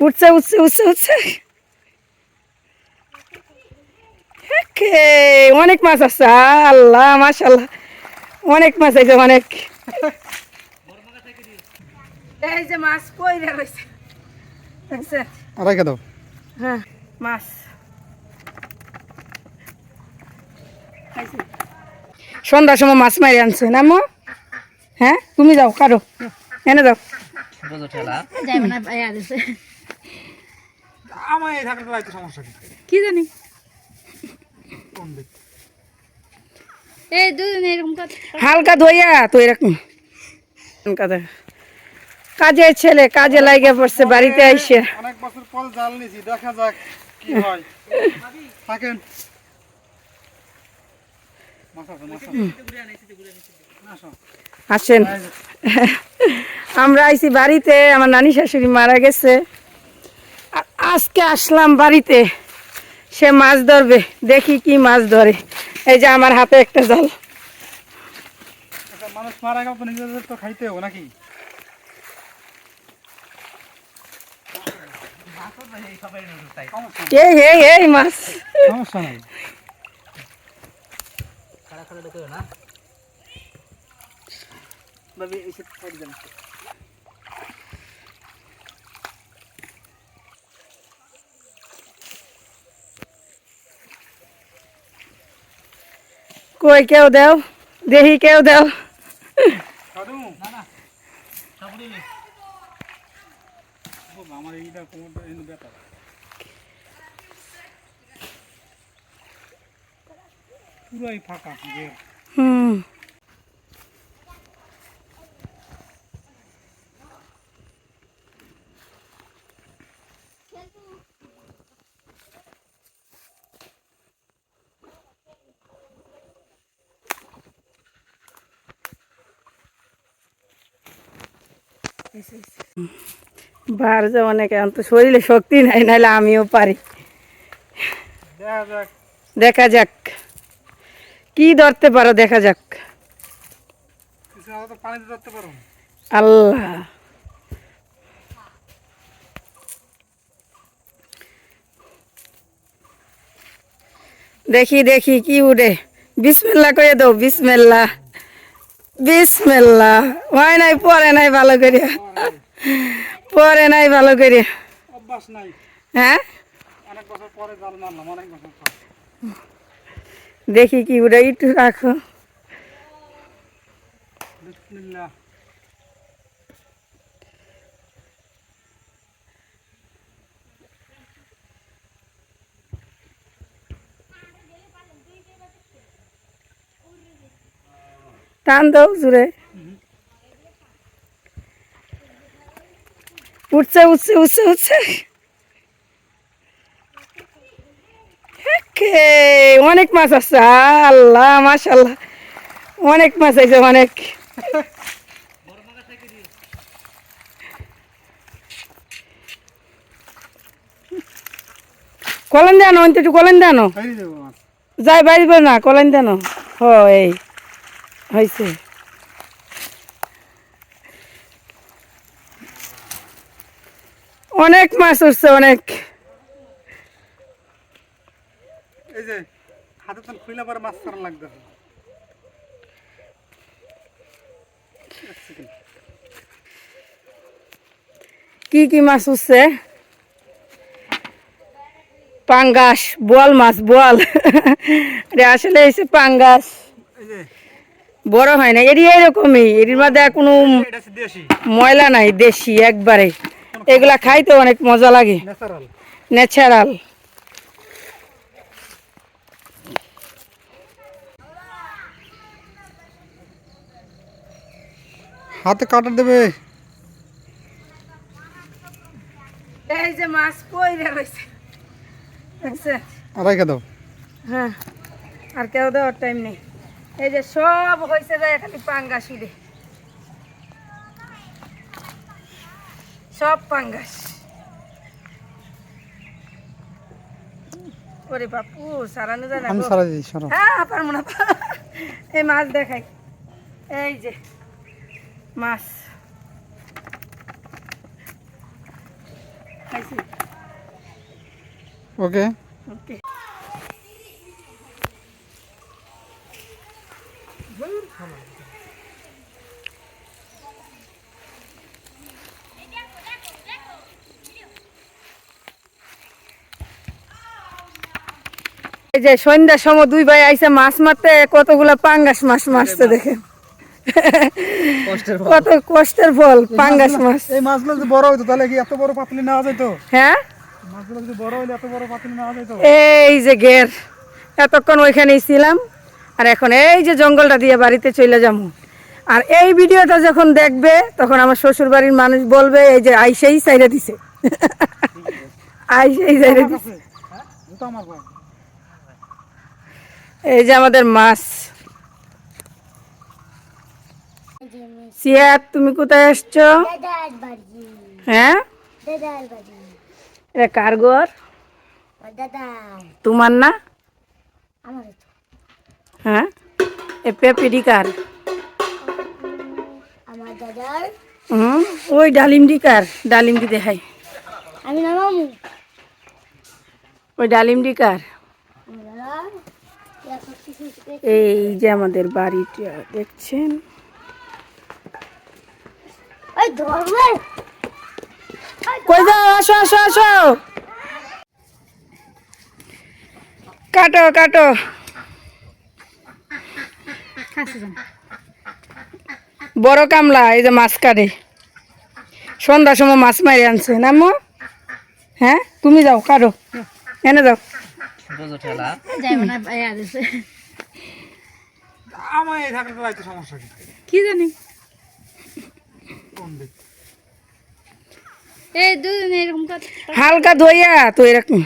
উঠছে উঠছে উঠছে উঠছে অনেক মাছ আছে আল্লাহ মাশাল্লাহ অনেক মাছ আছে অনেক। এই যে মাছ রয়েছে দাও। হ্যাঁ মাছ। সন্ধ্যার সময় মাছ মারি আনছে না মো? হ্যাঁ তুমি যাও কারও। এনে যাও আমার এই থাকার তো সমস্যা কি? কি জানি? কোন দিক? এই এরকম হালকা ধইয়া তো এরকম। কথা কাজে ছেলে কাজে লাগে পড়ছে বাড়িতে আইসে। অনেক বছর পর জাল নিয়েছি দেখা যাক কি হয়। থাকেন। মাছ আছে, মাছ আছে। আসো। আসেন। আমরা আইছি বাড়িতে আমার নানি শাশুড়ি মারা গেছে। আজকে আসলাম বাড়িতে। সে মাছ ধরবে দেখি কি মাছ ধরে। এই যে আমার হাতে একটা জাল। আচ্ছা, মানুষ মারা গেল নিজেদের তো খাইতে হবে নাকি? এই এই এই মাছ। সমস্যা নাই। দেখি সাধু না কেউ দেও? দেহি কেউ দেও? পুরাই ফাঁকা হুম। বার যে অনেক, এখন তো শরীরে শক্তি নাই, নাহলে আমিও পারি। দেখা যাক। কি ধরতে পারো, দেখা যাক। আল্লাহ। দেখি দেখি, কি উড়ে বিসমিল্লা করে দাও বিসমিল্লা বিসমিল্লা হয় নাই পরে নাই ভালো করিয়া। পরে নাই ভালো করিয়া। হ্যাঁ? দেখি কি ওটা একটু রাখো। বিসমিল্লাহ। টান দাও জুড়ে উঠছে উঠছে উঠছে উঠছে। অনেক মাছ আছে। আল্লাহ মাশাল্লাহ অনেক মাছ আছে অনেক। কলেন দেন অন্ত কলেন দেন। যাই বাড়িব না কলেন দেন। হ এই। হয়েছে। অনেক মাছ উঠছে অনেক। এই যে হাতে তো খুইলা পরে মাছ ছাড়া লাগবে। কি কি মাছ উঠছে? পাঙ্গাস বোয়াল মাছ বোয়াল। আসলে এসে পাঙ্গাস। এই যে বড় হয় না এরই এরকমই। এর মধ্যে আর কোনো এটা হচ্ছে দেশি। ময়লা নাই দেশি একবারে। এগুলা খাইতে অনেক মজা লাগে। ন্যাচারাল ন্যাচারাল হাতে কাটা দেবে। এই যে মাছ পইরে দেখছে রেখে দাও। হ্যাঁ আর কেউ দেওয়ার টাইম নেই। এই যে সব হয়েছে যায় খালি পাঙ্গাস উড়ে সব পাঙ্গাস। ওরে বাপু সারানো যায় না হ্যাঁ পারব না। এই মাছ দেখাই। এই যে মাছ। খাইছি। ওকে। ওকে। এই যে সন্ধ্যার সময় দুই ভাই আইসে মাছ মারতে কতগুলা পাঙ্গাস মাছ মারছে দেখে কত কষ্টের ফল পাঙ্গাস মাছ। এই মাছগুলো যদি বড় হইতো তাহলে কি এত বড় পাতলি নেওয়া যেত? হ্যাঁ? মাছগুলো যদি বড় হইলে এত বড় পাতলি নেওয়া যেত? এই যে গের এতক্ষণ ওইখানেই ছিলাম। আর এখন এই যে জঙ্গলটা দিয়ে বাড়িতে চলে যাব আর এই ভিডিওটা যখন দেখবে তখন আমার শ্বশুর বাড়ির মানুষ বলবে এই যে আইসেই সাইরে দিছে। আইসেই সাইরে দিছে। এই যে আমাদের মাছ। সিয়াত তুমি কোথায় আসছো? হ্যাঁ? এটা কার ঘর? দাদা। তোমার না? হ্যাঁ? এ পেপিডি কার আমার দাদার। হুম? ওই ডালিমডি কার ডালিমডি দেখাই। আমি না মামু। ওই ডালিমডি কার এই যে আমাদের বাড়িটা দেখছেন? কই যাও আসো আসো আসো। কাটো কাটো। বড় কামলা এই যে মাছ কাটে। সন্ধ্যার সময় মাছ মারি আনছে। না মো হ্যাঁ? তুমি যাও কারও এনে যাও কি? কি জানি? হালকা ধইয়া তো এরকম।